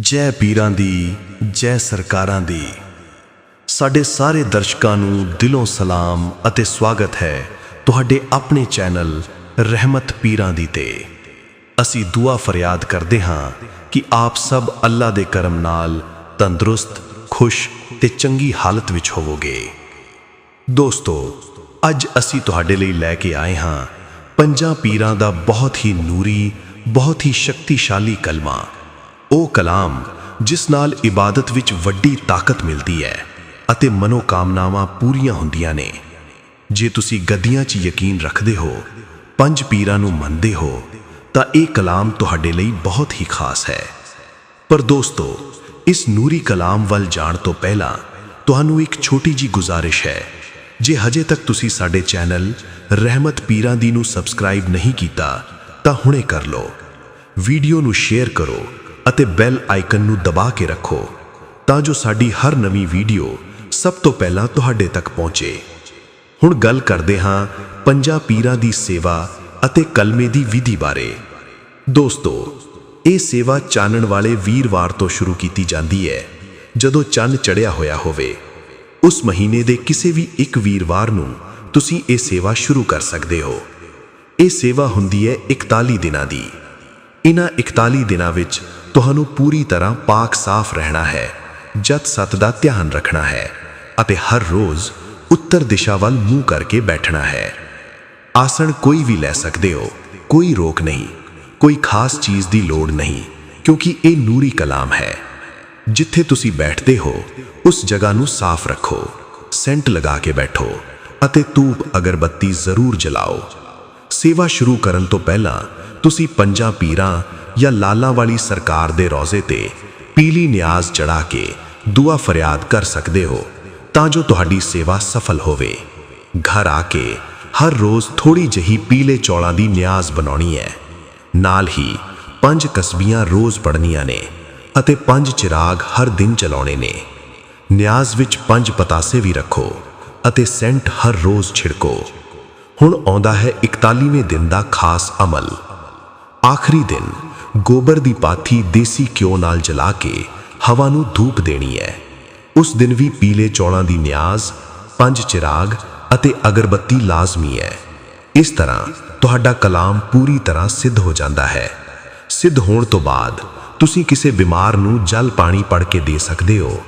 ਜੈ ਪੀਰਾਂ ਦੀ, ਜੈ ਸਰਕਾਰਾਂ ਦੀ। ਸਾਡੇ ਸਾਰੇ ਦਰਸ਼ਕਾਂ ਨੂੰ ਦਿਲੋਂ ਸਲਾਮ ਅਤੇ ਸਵਾਗਤ ਹੈ ਤੁਹਾਡੇ ਆਪਣੇ ਚੈਨਲ ਰਹਿਮਤ ਪੀਰਾਂ ਦੀ ਤੇ। ਅਸੀਂ ਦੁਆ ਫਰਿਆਦ ਕਰਦੇ ਹਾਂ ਕਿ ਆਪ ਸਭ ਅੱਲਾ ਦੇ ਕਰਮ ਨਾਲ ਤੰਦਰੁਸਤ, ਖੁਸ਼ ਤੇ ਚੰਗੀ ਹਾਲਤ ਵਿੱਚ ਹੋਵੋਗੇ। ਦੋਸਤੋ, ਅੱਜ ਅਸੀਂ ਤੁਹਾਡੇ ਲਈ ਲੈ ਕੇ ਆਏ ਹਾਂ ਪੰਜਾਂ ਪੀਰਾਂ ਦਾ ਬਹੁਤ ਹੀ ਨੂਰੀ, ਬਹੁਤ ਹੀ ਸ਼ਕਤੀਸ਼ਾਲੀ ਕਲਮਾ। ਉਹ ਕਲਾਮ ਜਿਸ ਨਾਲ ਇਬਾਦਤ ਵਿੱਚ ਵੱਡੀ ਤਾਕਤ ਮਿਲਦੀ ਹੈ ਅਤੇ ਮਨੋਕਾਮਨਾਵਾਂ ਪੂਰੀਆਂ ਹੁੰਦੀਆਂ ਨੇ। ਜੇ ਤੁਸੀਂ ਗੱਦੀਆਂ 'ਚ ਯਕੀਨ ਰੱਖਦੇ ਹੋ, ਪੰਜ ਪੀਰਾਂ ਨੂੰ ਮੰਨਦੇ ਹੋ, ਤਾਂ ਇਹ ਕਲਾਮ ਤੁਹਾਡੇ ਲਈ ਬਹੁਤ ਹੀ ਖਾਸ ਹੈ। ਪਰ ਦੋਸਤੋ, ਇਸ ਨੂਰੀ ਕਲਾਮ ਵੱਲ ਜਾਣ ਤੋਂ ਪਹਿਲਾਂ ਤੁਹਾਨੂੰ ਇੱਕ ਛੋਟੀ ਜੀ ਗੁਜ਼ਾਰਿਸ਼ ਹੈ। ਜੇ ਹਜੇ ਤੱਕ ਤੁਸੀਂ ਸਾਡੇ ਚੈਨਲ ਰਹਿਮਤ ਪੀਰਾਂ ਦੀ ਨੂੰ ਸਬਸਕ੍ਰਾਈਬ ਨਹੀਂ ਕੀਤਾ, ਤਾਂ ਹੁਣੇ ਕਰ ਲਓ। ਵੀਡੀਓ ਨੂੰ ਸ਼ੇਅਰ ਕਰੋ ਅਤੇ ਬੈਲ ਆਈਕਨ ਨੂੰ ਦਬਾ ਕੇ ਰੱਖੋ ਤਾਂ ਜੋ ਸਾਡੀ ਹਰ ਨਵੀਂ ਵੀਡੀਓ ਸਭ ਤੋਂ ਪਹਿਲਾਂ ਤੁਹਾਡੇ ਤੱਕ ਪਹੁੰਚੇ। ਹੁਣ ਗੱਲ ਕਰਦੇ ਹਾਂ ਪੰਜਾਂ ਪੀਰਾਂ ਦੀ ਸੇਵਾ ਅਤੇ ਕਲਮੇ ਦੀ ਵਿਧੀ ਬਾਰੇ। ਦੋਸਤੋ, ਇਹ ਸੇਵਾ ਚਾਨਣ ਵਾਲੇ ਵੀਰਵਾਰ ਤੋਂ ਸ਼ੁਰੂ ਕੀਤੀ ਜਾਂਦੀ ਹੈ, ਜਦੋਂ ਚੰਨ ਚੜਿਆ ਹੋਇਆ ਹੋਵੇ। ਉਸ ਮਹੀਨੇ ਦੇ ਕਿਸੇ ਵੀ ਇੱਕ ਵੀਰਵਾਰ ਨੂੰ ਤੁਸੀਂ ਇਹ ਸੇਵਾ ਸ਼ੁਰੂ ਕਰ ਸਕਦੇ ਹੋ। ਇਹ ਸੇਵਾ ਹੁੰਦੀ ਹੈ 41 ਦਿਨਾਂ ਦੀ। ਇਹਨਾਂ 41 ਦਿਨਾਂ ਵਿੱਚ ਤੁਹਾਨੂੰ ਪੂਰੀ ਤਰ੍ਹਾਂ ਪਾਕ ਸਾਫ਼ ਰਹਿਣਾ ਹੈ, ਜਤ ਸਤ ਦਾ ਧਿਆਨ ਰੱਖਣਾ ਹੈ, ਅਤੇ ਹਰ ਰੋਜ਼ ਉੱਤਰ ਦਿਸ਼ਾ ਵੱਲ ਮੂੰਹ ਕਰਕੇ ਬੈਠਣਾ ਹੈ। ਆਸਣ ਕੋਈ ਵੀ ਲੈ ਸਕਦੇ ਹੋ, ਕੋਈ ਰੋਕ ਨਹੀਂ, ਕੋਈ ਖਾਸ ਚੀਜ਼ ਦੀ ਲੋੜ ਨਹੀਂ, ਕਿਉਂਕਿ ਇਹ ਨੂਰੀ ਕਲਾਮ ਹੈ। ਜਿੱਥੇ ਤੁਸੀਂ ਬੈਠਦੇ ਹੋ, ਉਸ ਜਗ੍ਹਾ ਨੂੰ ਸਾਫ਼ ਰੱਖੋ, ਸੈਂਟ ਲਗਾ ਕੇ ਬੈਠੋ, ਅਤੇ ਧੂਪ ਅਗਰਬੱਤੀ ਜ਼ਰੂਰ ਜਲਾਓ। ਸੇਵਾ ਸ਼ੁਰੂ ਕਰਨ ਤੋਂ ਪਹਿਲਾਂ ਤੁਸੀਂ ਪੰਜਾਂ ਪੀਰਾਂ ਜਾਂ ਲਾਲਾਂ ਵਾਲੀ ਸਰਕਾਰ ਦੇ ਰੋਜ਼ੇ ਤੇ ਪੀਲੀ ਨਿਆਜ਼ ਚੜਾ ਕੇ ਦੁਆ ਫਰਿਆਦ ਕਰ ਸਕਦੇ ਹੋ, ਤਾਂ ਜੋ ਤੁਹਾਡੀ ਸੇਵਾ ਸਫਲ ਹੋਵੇ। ਘਰ ਆ ਕੇ ਹਰ ਰੋਜ਼ ਥੋੜੀ ਜਹੀ ਪੀਲੇ ਚੌਲਾਂ ਦੀ ਨਿਆਜ਼ ਬਣਾਉਣੀ ਹੈ। ਨਾਲ ਹੀ ਪੰਜ ਕਸਬੀਆਂ ਰੋਜ਼ ਪੜਨੀਆਂ ਨੇ ਅਤੇ ਪੰਜ ਚਿਰਾਗ ਹਰ ਦਿਨ ਚਲਾਉਣੇ ਨੇ। ਨਿਆਜ਼ ਵਿੱਚ ਪੰਜ ਪਤਾਸੇ ਵੀ ਰੱਖੋ ਅਤੇ ਸੈਂਟ ਹਰ ਰੋਜ਼ ਛਿੜਕੋ। ਹੁਣ ਆਉਂਦਾ ਹੈ 41ਵੇਂ ਦਿਨ ਦਾ ਖਾਸ ਅਮਲ। ਆਖਰੀ ਦਿਨ ਗੋਬਰ ਦੀ ਪਾਥੀ ਦੇਸੀ ਘਿਓ ਨਾਲ ਜਲਾ ਕੇ ਹਵਾ ਨੂੰ ਧੂਪ ਦੇਣੀ ਹੈ। ਉਸ ਦਿਨ ਵੀ ਪੀਲੇ ਚੌਲਾਂ ਦੀ ਨਿਆਜ਼, ਪੰਜ ਚਿਰਾਗ ਅਤੇ ਅਗਰਬੱਤੀ ਲਾਜ਼ਮੀ ਹੈ। ਇਸ ਤਰ੍ਹਾਂ ਤੁਹਾਡਾ ਕਲਾਮ ਪੂਰੀ ਤਰ੍ਹਾਂ ਸਿੱਧ ਹੋ ਜਾਂਦਾ ਹੈ। ਸਿੱਧ ਹੋਣ ਤੋਂ ਬਾਅਦ ਤੁਸੀਂ ਕਿਸੇ ਬਿਮਾਰ ਨੂੰ ਜਲ ਪਾਣੀ ਪੜ ਕੇ ਦੇ ਸਕਦੇ ਹੋ।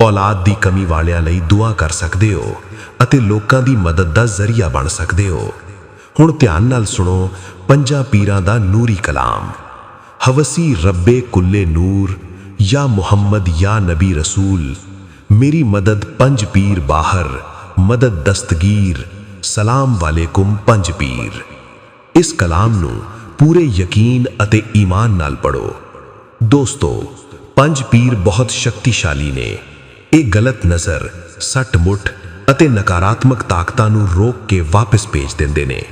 ਔਲਾਦ ਦੀ ਕਮੀ ਵਾਲਿਆਂ ਲਈ ਦੁਆ ਕਰ ਸਕਦੇ ਹੋ ਅਤੇ ਲੋਕਾਂ ਦੀ ਮਦਦ ਦਾ ਜ਼ਰੀਆ ਬਣ ਸਕਦੇ ਹੋ। ਹੁਣ ਧਿਆਨ ਨਾਲ ਸੁਣੋ, ਪੰਜਾਂ ਪੀਰਾਂ ਦਾ ਨੂਰੀ ਕਲਾਮ। ਹਵਸੀ ਰੱਬੇ ਕੁੱਲੇ ਨੂਰ, ਯਾ ਮੁਹੰਮਦ, ਯਾ ਨਬੀ ਰਸੂਲ, ਮੇਰੀ ਮਦਦ ਪੰਜ ਪੀਰ ਬਾਹਰ, ਮਦਦ ਦਸਤਗੀਰ, ਸਲਾਮ ਵਾਲੇਕੁਮ ਪੰਜ ਪੀਰ। ਇਸ ਕਲਾਮ ਨੂੰ ਪੂਰੇ ਯਕੀਨ ਅਤੇ ਈਮਾਨ ਨਾਲ ਪੜੋ ਦੋਸਤੋ, ਪੰਜ ਪੀਰ ਬਹੁਤ ਸ਼ਕਤੀਸ਼ਾਲੀ ਨੇ। ਇਹ ਗਲਤ ਨਜ਼ਰ, ਸੱਟ ਮੁੱਠ ਅਤੇ ਨਕਾਰਾਤਮਕ ਤਾਕਤਾਂ ਨੂੰ ਰੋਕ ਕੇ ਵਾਪਸ ਭੇਜ ਦਿੰਦੇ ਨੇ।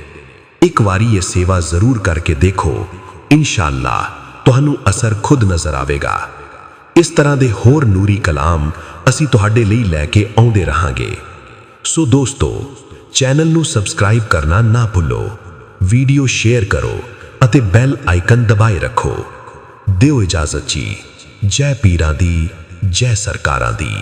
ਇੱਕ ਵਾਰੀ ਇਹ ਸੇਵਾ ਜ਼ਰੂਰ ਕਰਕੇ ਦੇਖੋ। ਇਨਸ਼ਾਅੱਲਾ। ਤੁਹਾਨੂੰ ਅਸਰ ਖੁਦ ਨਜ਼ਰ ਆਵੇਗਾ। ਇਸ ਤਰ੍ਹਾਂ ਦੇ ਹੋਰ ਨੂਰੀ ਕਲਾਮ ਅਸੀਂ ਤੁਹਾਡੇ ਲਈ ਲੈ ਕੇ ਆਉਂਦੇ ਰਹਾਂਗੇ। ਸੋ ਦੋਸਤੋ, ਚੈਨਲ ਨੂੰ ਸਬਸਕ੍ਰਾਈਬ ਕਰਨਾ ਨਾ ਭੁੱਲੋ, ਵੀਡੀਓ ਸ਼ੇਅਰ ਕਰੋ ਅਤੇ ਬੈਲ ਆਈਕਨ ਦਬਾਏ ਰੱਖੋ। ਦਿਓ ਇਜਾਜ਼ਤ ਜੀ। ਜੈ ਪੀਰਾਂ ਦੀ, ਜੈ ਸਰਕਾਰਾਂ ਦੀ।